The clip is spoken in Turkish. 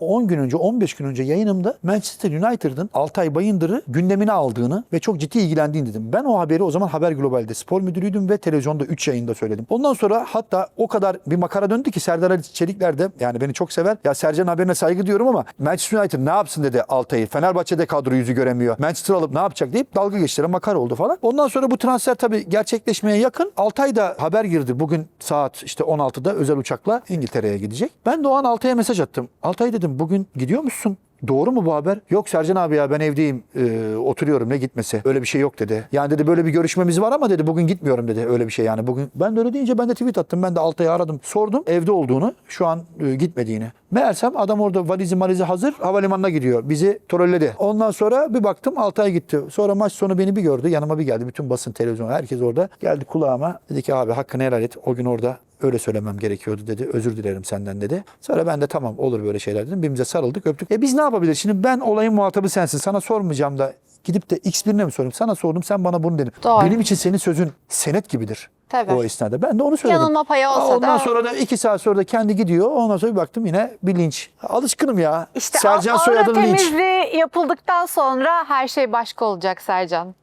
10 gün önce 15 gün önce yayınımda Manchester United'ın Altay Bayındır'ı gündemine aldığını ve çok ciddi ilgilendiğini dedim. Ben o haberi o zaman Haber Global'de spor müdürüydüm ve televizyonda 3 yayında söyledim. Ondan sonra hatta o kadar bir makara döndü ki Serdar Ali Çelikler de yani beni çok sever. Ya Sercan haberine saygı diyorum ama Manchester United ne yapsın dedi Altay'ı. Fenerbahçe'de kadro yüzü göremiyor. Manchester alıp ne yapacak deyip dalga geçtiler makara oldu falan. Ondan sonra bu transfer tabii gerçekleşmeye yakın. Altay da haber girdi. Bugün saat işte 16'da özel uçakla İngiltere'ye gidecek. Ben de o an Altay'a mesaj attım. Altay dedim bugün gidiyor musun? Doğru mu bu haber? Yok Sercan abi ya ben evdeyim e, oturuyorum ne gitmesi. Öyle bir şey yok dedi. Yani dedi böyle bir görüşmemiz var ama dedi bugün gitmiyorum dedi. Öyle bir şey yani bugün. Ben de öyle deyince ben de tweet attım. Ben de Altay'ı aradım. Sordum evde olduğunu. Şu an e, gitmediğini. Meğersem adam orada valizi malizi hazır havalimanına gidiyor. Bizi trolledi. Ondan sonra bir baktım Altay gitti. Sonra maç sonu beni bir gördü. Yanıma bir geldi. Bütün basın, televizyon herkes orada. Geldi kulağıma. Dedi ki abi hakkını helal et. O gün orada öyle söylemem gerekiyordu dedi. Özür dilerim senden dedi. Sonra ben de tamam olur böyle şeyler dedim. Birbirimize sarıldık öptük. E biz ne yapabiliriz? Şimdi ben olayın muhatabı sensin. Sana sormayacağım da gidip de X birine mi sorayım? Sana sordum sen bana bunu dedin. Doğru. Benim için senin sözün senet gibidir. Tabii. O esnada. Ben de onu söyledim. Yanılma payı olsa Ondan da- sonra da iki saat sonra da kendi gidiyor. Ondan sonra bir baktım yine bir linç. Alışkınım ya. İşte Sercan soyadın linç. temizliği yapıldıktan sonra her şey başka olacak Sercan.